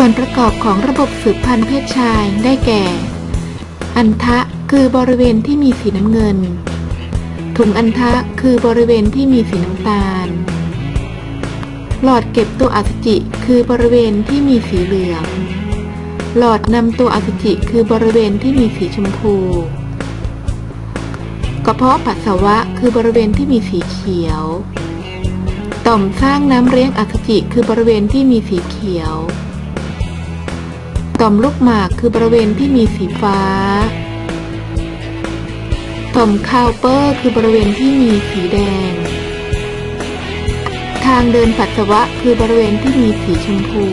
ส่วนประกอบของระบบสืบพันธุ์เพศชายได้แก่ อันทะคือบริเวณที่มีสีน้ำเงิน ถุงอันทะคือบริเวณที่มีสีน้ำตาล หลอดเก็บตัวอสุจิคือบริเวณที่มีสีเหลือง หลอดนำตัวอสุจิคือบริเวณที่มีสีชมพูกระเพาะปัสสาวะคือบริเวณที่มีสีเขียว ต่อมสร้างน้ำเลี้ยงอสุจิคือบริเวณที่มีสีเขียว ต่อมลูกหมากคือบริเวณที่มีสีฟ้า ต่อมคาวเปอร์คือบริเวณที่มีสีแดง ทางเดินปัสสาวะคือบริเวณที่มีสีชมพู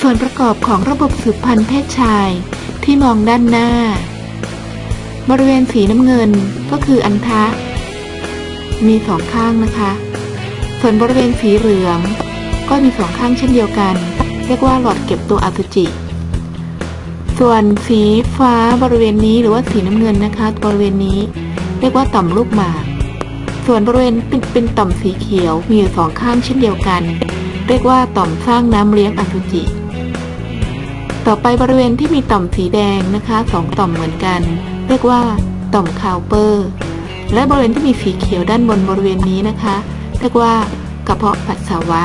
ส่วนประกอบของระบบสืบพันธุ์เพศชายที่มองด้านหน้า บริเวณสีน้ำเงินก็คืออันทะ มีสองข้างนะคะ ส่วนบริเวณสีเหลือง ก็มีสองข้างเช่นเดียวกัน เรียกว่าหลอดเก็บตัวอสุจิ ส่วนสีฟ้าบริเวณนี้หรือว่าสีน้ำเงินนะคะ บริเวณนี้เรียกว่าต่อมลูกหมาก ส่วนบริเวณเป็นเป็นต่อมสีเขียวมีอยู่สองข้างเช่นเดียวกัน เรียกว่าต่อมสร้างน้ำเลี้ยงอสุจิ ต่อไปบริเวณที่มีต่อมสีแดงนะคะสองต่อมเหมือนกัน เรียกว่าต่อมคาวเปอร์ และบริเวณที่มีสีเขียวด้านบนบริเวณนี้นะคะ เรียกว่ากระเพาะปัสสาวะ